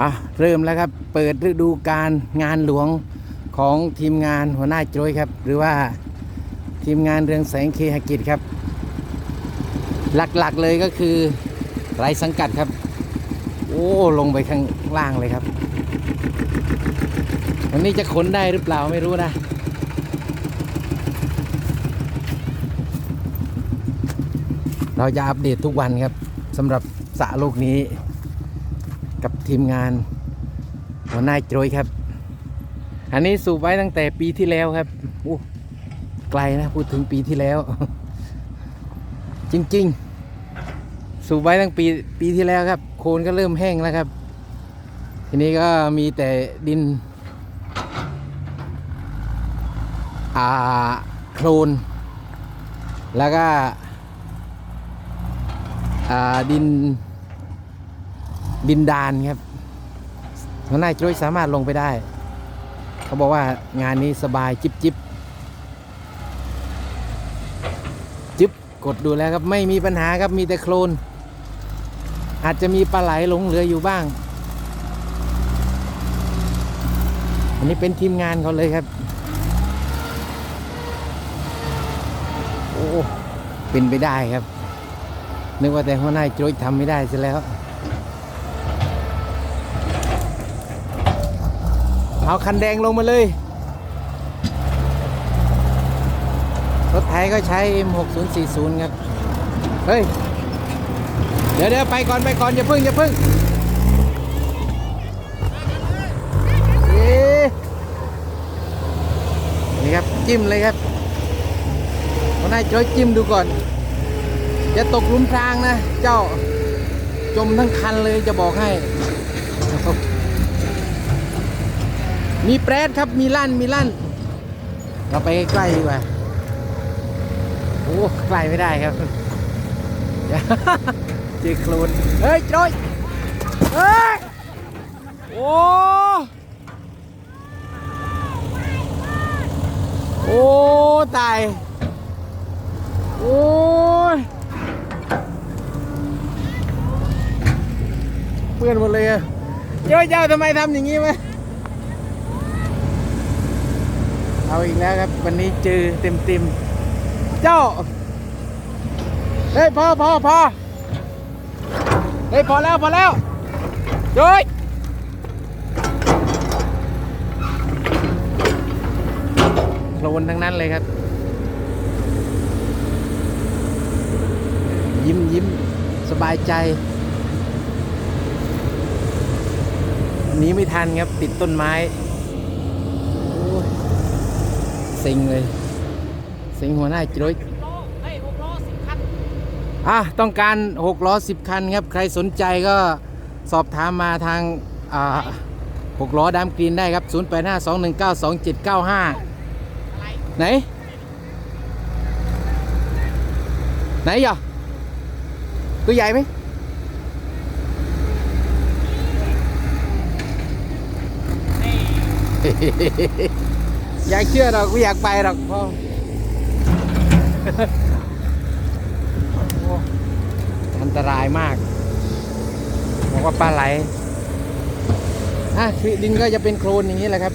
อะเริ่มแล้วครับ เปิดฤดูการงานหลวงของทีมงานหัวหน้าโจยครับ หรือว่าทีมงานเรืองแสงเคหกิจครับ หลักๆเลยก็คือไรสังกัดครับ โอ้ลงไปข้างล่างเลยครับวันนี้จะขนได้หรือเปล่าไม่รู้นะเราจะอัปเดตทุกวันครับสำหรับสระลูกนี้ กับทีมงานหัวหน้าโจยครับ อันนี้สูบไว้ตั้งแต่ปีที่แล้วครับโอ้ไกลนะพูดถึงปีที่แล้ว จริง ๆ สูบไว้ตั้งปีปีที่แล้วครับ โคนก็เริ่มแห้งแล้วครับ ทีนี้ก็มีแต่ดิน อ่าโคลนแล้วก็อาดิน ดินดานครับหัวหน้าโจ้ยสามารถลงไปได้ เขาบอกว่างานนี้สบายจิบจิบจิบกดดูแล้วครับไม่มีปัญหาครับมีแต่โคลน อาจจะมีปลาไหลหลงเหลืออยู่บ้าง อันนี้เป็นทีมงานเขาเลยครับ โอ้เป็นไปได้ครับ นึกว่าแต่หัวหน้าโจ้ยทำไม่ได้ซะแล้ว เอาคันแดงลงมาเลย รถไถก็ใช้ M6040 ครับ เฮ้ย เดี๋ยวเดี๋ยวไปก่อนไปก่อนอย่าพึ่งอย่าพึ่งนี่ครับ จิ้มเลยครับหัวหน้จ้ยจิ้มดูก่อน จะตกลุมพรางนะ เจ้าจมทั้งคันเลยจะบอกให้ มีแปรดครับมีลั่นมีลั่น เราไปใกล้ดีกว่าโอ้ใกล้ไม่ได้ครับเจอโคลนเฮ้ยโจอยเฮ้ยโอ้โอ้ตายโอ้ยเปื้อนหมดเลยอะเจ้าเจ้าทำไมทำอย่างนี้วะ เอาอีกแล้วครับ วันนี้เจอเต็มเต็มเจ้า เฮ้ยพอพอพอเฮ้ยพอแล้วพอแล้วโจ้ยโคลนทั้งนั้นเลยครับ ยิ้มยิ้มสบายใจหนีไม่ทันครับติดต้นไม้ โอ้ยเซ็งเลยเซ็งหัวหน้าจุ้ยล้อเฮ้ยหกล้อสิบคันอะต้องการ6ล้อ10 คันครับ ใครสนใจก็สอบถามมาทางอ่า6ล้อดามกรีนได้ครับ 0852192795อะไรไหน ไหนอะตัวใหญ่ไหม อยากเชื่อหรอกกูอยากไปหรอกพ่อโอ้อันตรายมาก บอกว่าปลาไหลอะคือดินก็จะเป็นโคลนอย่างนี้แหละครับ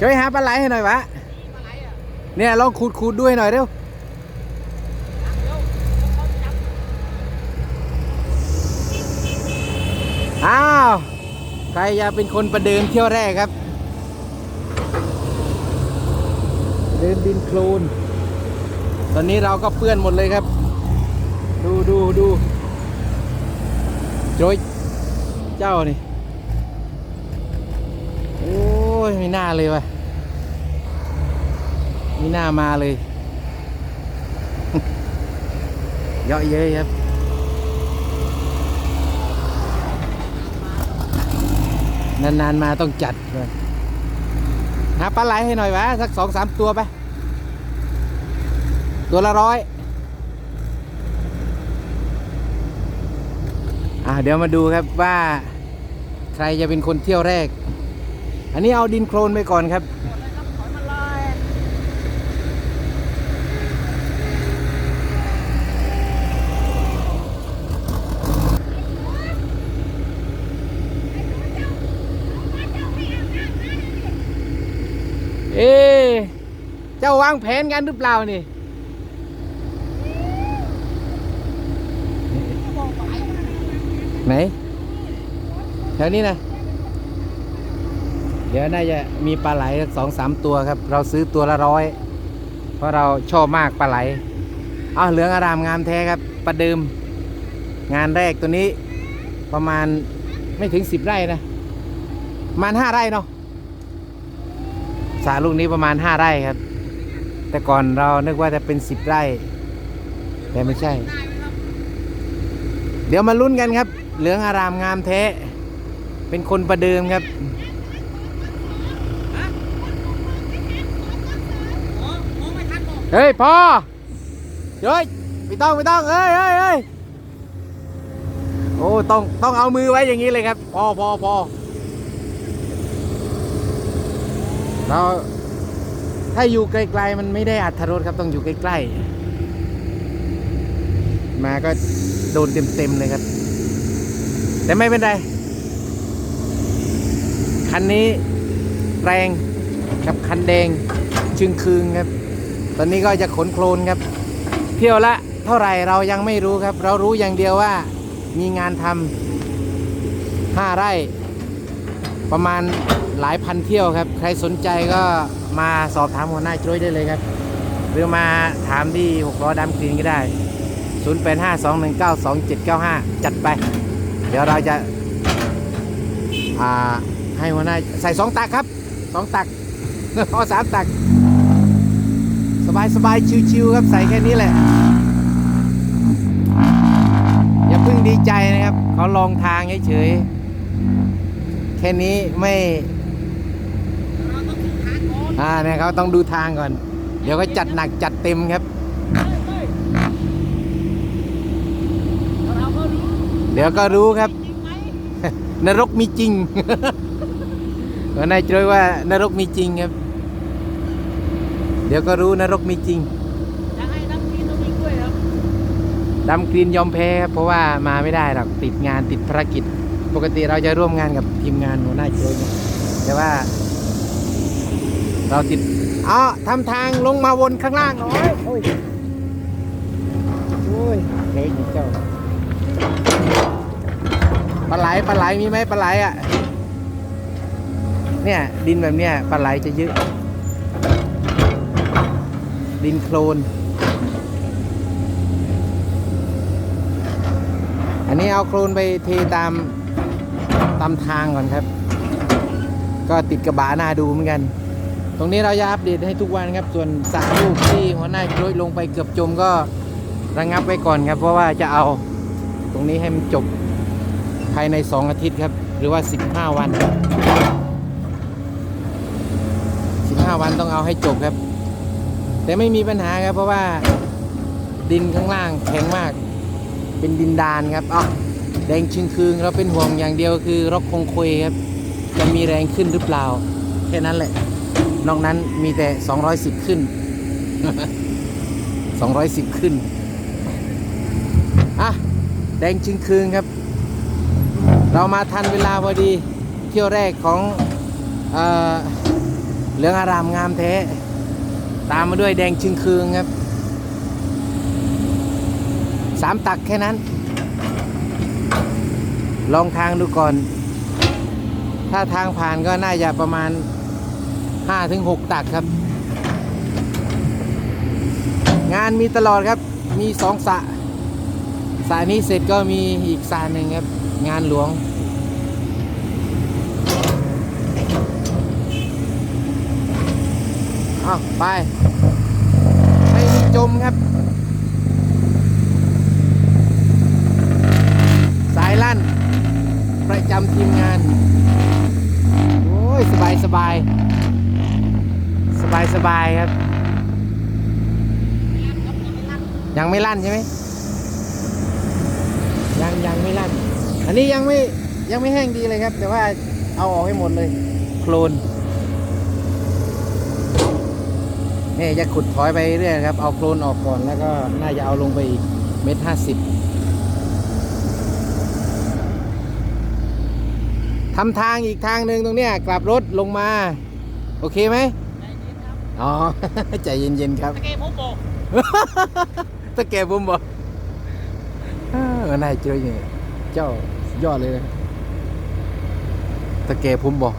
ช่วยหาปลาไหลให้หน่อยวะอะไรอะเนี่ยลองขูดขูดด้วยหน่อยเร็วเดี๋ยวเขาจับ อ้าว ใครจะเป็นคนประเดิมเที่ยวแรกครับ เดินดินโคลนตอนนี้เราก็เปื้อนหมดเลยครับ ดูดูดูโจยเจ้านี่ โอ้ยไม่น่าเลยวะไม่น่ามาเลย เยอะเย้ยครับ นานๆมาต้องจัดเลยหาปลาไหลให้หน่อยวะสักสองสามตัวไป ตัวละร้อยอ่าเดี๋ยวมาดูครับว่า ใครจะเป็นคนเที่ยวแรก อันนี้เอาดินโคลนไปก่อนครับ หมดเลยครับถอยมาเลย โางแผนกันหรือเปล่านี่ไหนแถวนี้นะเดี๋ยวน่าจะมีปลาไหลสักสองสามตัวครับ เราซื้อตัวละร้อยเพราะเราชอบมากปลาไหลอ้าวเหลืองอารามงามแท้ครับประเดิม งานแรกตัวนี้ประมาณไม่ถึงสิบไร่นะประมาณห้าไร่เนาะสาลูกนี้ประมาณห้าไร่ครับ แต่ก่อนเรานึกว่าจะเป็นสิบไร่ แต่ไม่ใช่ เดี๋ยวมาลุ้นกันครับ เหลืองอารามงามแท้ เป็นคนประเดิมครับ เฮ้ยพ่อเฮ้ยไม่ต้องไม่ต้องเอ้ยเอ้ยเอ้ยโอ้ต้องต้องเอามือไว้อย่างนี้เลยครับ พอพอพอเรา ถ้าอยู่ไกลๆมันไม่ได้อัตรสครับต้องอยู่ใกล้ๆ มาก็โดนเต็มๆเลยครับ แต่ไม่เป็นไร คันนี้แรงกับคันแดงชึงคืงครับ ตอนนี้ก็จะขนโคลนครับ เที่ยวละเท่าไหร่เรายังไม่รู้ครับ เรารู้อย่างเดียวว่ามีงานทำห้าไร่ ประมาณหลายพันเที่ยวครับ ใครสนใจก็ มาสอบถามหัวหน้าจ้ยได้เลยครับ หรือมาถามที่หกล้อดำกรีนก็ได้ 0 8 5 2 1 9 2 7 9 5 จัดไป เดี๋ยวเราจะาให้หัวหน้าใส่สองตักครับสองตักพอสามตัก สบายสบายชิวๆครับใส่แค่นี้แหละ อย่าเพิ่งดีใจนะครับ เขาลองทางเฉยๆแค่นี้ไม่ เราต้องถึงทางก่ อนอ่าเนี่ยเขาต้องดูทางก่อน เดี๋ยวก็จัดหนักจัดเต็มครับเฮ้ยเฮ้ยเราก็รู้เดี๋ยวก็รู้ครับจริงไหมนรกมีจริงหัวหนายจอยว่านรกมีจริงครับ เดี๋ยวก็รู้นรกมีจริงจะให้น้ำกินต้องวิ่งด้วยครับดำกรีนยอมแพ้ครับเพราะว่ามาไม่ได้หรอกติดงานติดภารกิจ ปกติเราจะร่วมงานกับทีมงานหัวหน้าโจยเนี่ยแต่ว่า เราติดอ๋อทำทางลงมาวนข้างล่างหน่อย โอ้ย โอ้ยเฮ้ยเจ้า ปลาไหล ปลาไหล มีไหมปลาไหลอะ เนี่ย ดินแบบเนี้ย ปลาไหลจะเยอะ ดินโคลน อันนี้เอาโคลนไปเทตาม ตามทางก่อนครับ ก็ติดกระบะหน้าดูเหมือนกัน ตรงนี้เราจะอัปเดตให้ทุกวันครับ ส่วนสระลูกที่หัวหน้าโรยลงไปเกือบจมก็ระงับไว้ก่อนครับ เพราะว่าจะเอาตรงนี้ให้มันจบภายใน 2 อาทิตย์ครับ หรือว่า 15 วัน 15 วันต้องเอาให้จบครับ แต่ไม่มีปัญหาครับ เพราะว่าดินข้างล่างแข็งมาก เป็นดินดานครับอ๋อแดงชึงคืงเราเป็นห่วงอย่างเดียวคือรกคงควยครับ จะมีแรงขึ้นหรือเปล่า แค่นั้นแหละ นอกนั้นมีแต่ 210 ขึ้น 210 ขึ้น อะ แดงชึงคืงครับ เรามาทันเวลาพอดี เที่ยวแรกของเออเหลืองอารามงามแท้ ตามมาด้วยแดงชึงคืงครับ สามตักแค่นั้น ลองทางดูก่อน ถ้าทางผ่านก็น่าจะประมาณ 5-6ตักครับ งานมีตลอดครับมีสองสะสะนี้เสร็จก็มีอีกสะหนึ่งครับ งานหลวง เอาไป ไม่มีจมครับ สายลั่น ประจำทีมงาน โอ้ย สบายสบาย สบายสบายครับ ยังไม่ลั่นใช่ไหมยังยังไม่ลั่น อันนี้ยังไม่ยังไม่แห้งดีเลยครับ แต่ว่าเอาออกให้หมดเลย โคลนนี่จะขุดถอยไปเรื่อยครับ เอาโคลนออกก่อนแล้วก็น่าจะเอาลงไปอีกเมตรห้าสิบทำทางอีกทางหนึ่งตรงเนี้ยกลับรถลงมา โอเคไหม อ๋อ ใจเย็นๆครับ ตะเกียบผมบอกตะแกบุมบอกเออนายเจออย่างเจ้ายอดเลยนะตะแกผมบอก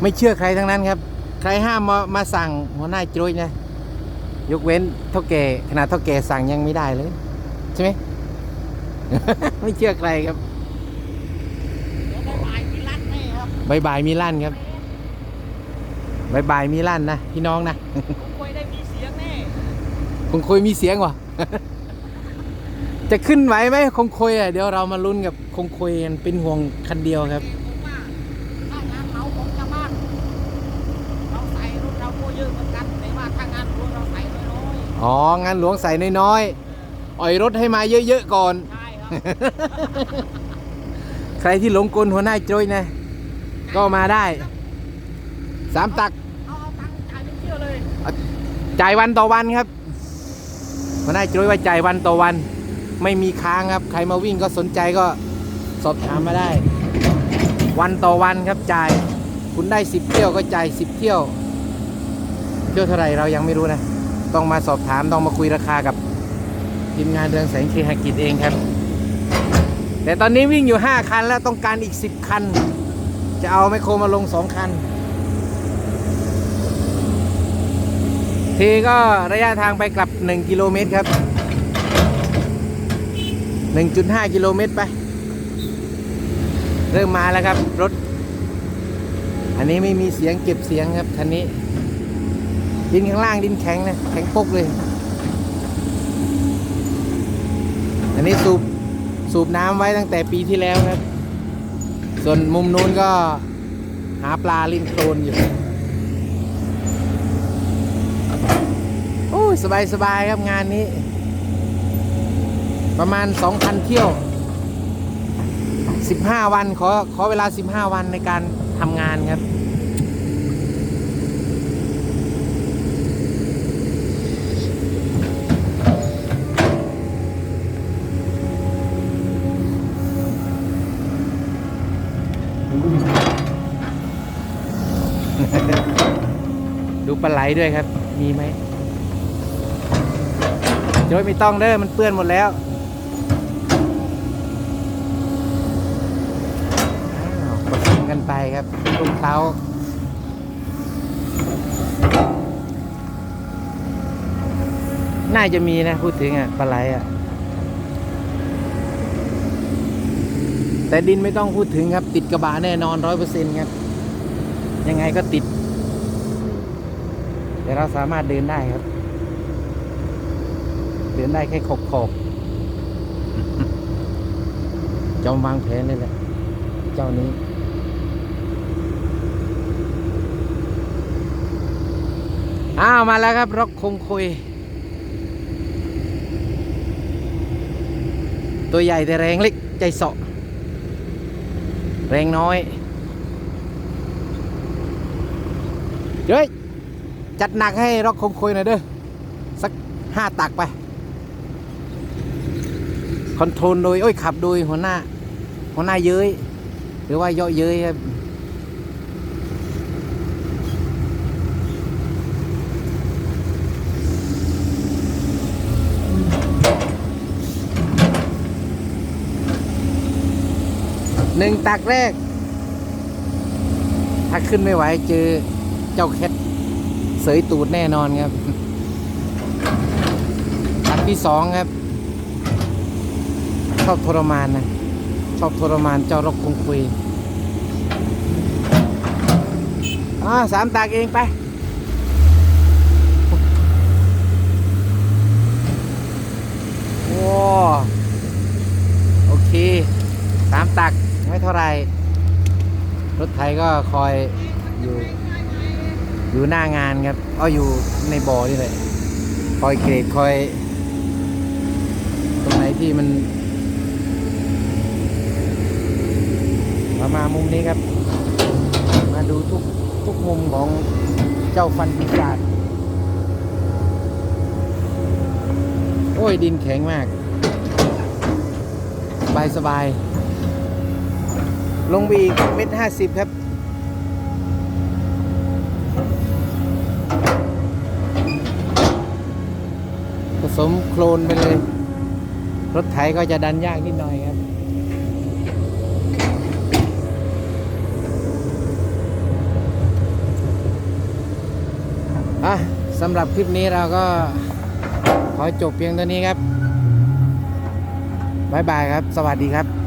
ไม่เชื่อใครทั้งนั้นครับ ใครห้ามมามาสั่งหัวหน้าจุ้ยนะยกเว้นเท่าแก่ขนาดเท่าแก่สั่งยังไม่ได้เลย ใช่ไหม ไม่เชื่อใครครับเดี๋ยวบ่ายๆมีรัดแน่ครับ บายบายมีลั่นครับ บายบายมีลั่นนะพี่น้องนะผมคุยได้มีเสียงแน่คงคุยมีเสียงว่ะจะขึ้นไหวไหมคงคุยอะเดี๋ยวเรามาลุ้นกับคงคุยกันเป็นห่วงคันเดียวครับผมว่าถ้างานเราของชาวบ้านเราใส่รถเราก็เยอะเหมือนกันแต่ว่าถ้างานรถเราใส่น้อยอ๋องานหลวงใส่น้อยๆอ่อยรถให้มาเยอะๆก่อนๆใช่ครับใครที่หลงกลหัวหน้าโจยนะ ก็มาได้ สามตัก จ่ายวันต่อวันครับหัวหน้าโจยว่าจ่ายวันต่อวัน ไม่มีค้างครับ ใครมาวิ่งก็สนใจก็สอบถามมาได้ วันต่อวันครับจ่าย คุณได้สิบเที่ยวก็จ่ายสิบเที่ยว เที่ยวเท่าไหร่เรายังไม่รู้นะ ต้องมาสอบถามต้องมาคุยราคากับทีมงานเรืองแสงเคหกิจเองครับ แต่ตอนนี้วิ่งอยู่ 5 คันแล้วต้องการอีก 10 คัน จะเอาไมโครมาลง 2 คัน ทีก็ระยะทางไปกลับ 1 กิโลเมตรครับ 1.5 กิโลเมตรไป เริ่มมาแล้วครับรถ อันนี้ไม่มีเสียงเก็บเสียงครับคันนี้ ดินข้างล่างดินแข็งนะแข็งปกเลย อันนี้สูบสูบน้ำไว้ตั้งแต่ปีที่แล้วครับ ส่วนมุมนู้นก็หาปลาลินโคลนอยู่ โอ้ย สบายสบายครับงานนี้ ประมาณ 2,000 เที่ยว 15 วันขอขอเวลา 15 วันในการทำงานครับดูปลาไหลด้วยครับ มีไหม โจยไม่ต้องเด้อมันเปื้อนหมดแล้วอ้าวผสมกันไปครับลูกเท้าน่าจะมีนะพูดถึงอะปลาไหลอะ แต่ดินไม่ต้องพูดถึงครับ ติดกระบะแน่นอนร้อยเปอร์เซ็นต์ครับ ยังไงก็ติด แต่เราสามารถเดินได้ครับ เดินได้แค่ขอบขอบจอมวางแผนเลยแหละ เจ้านี้อ้าวมาแล้วครับรกคงคุย ตัวใหญ่แต่แรงเล็กใจเสาะ แรงน้อยเฮ้ยจัดหนักให้ร็อกคงคุยหน่อยเด้อสักห้าตักไป คอนโทรลโดยโอ้ยขับโดยหัวหน้า หัวหน้าเย้ยหรือว่าเยาะเย้ยครับหนึ่งตักแรก ถ้าขึ้นไม่ไหวเจอเจ้าแคทเสยตูดแน่นอนครับ ตักที่สองครับ ชอบทรมานนะ ชอบทรมานเจ้ารกคงคุยอ่าสามตักเองไปโอ้โอเคสามตักไม่เท่าไรรถไถก็คอยอยู่ อยู่หน้างานครับเอาอยู่ในบ่อนี่แหละคอยเกรดคอย ตรงไหนที่มัน มามามุมนี้ครับ มาดูทุกทุกมุมของเจ้าฟันปีศาจโอ้ยดินแข็งมาก สบายสบาย ลงบีเม็ดห้าสิบครับผสมโคลนไปเลย รถไถก็จะดันยากนิดหน่อยครับ อะสำหรับคลิปนี้เราก็ขอจบเพียงเท่านี้ครับบ๊ายบายครับ สวัสดีครับ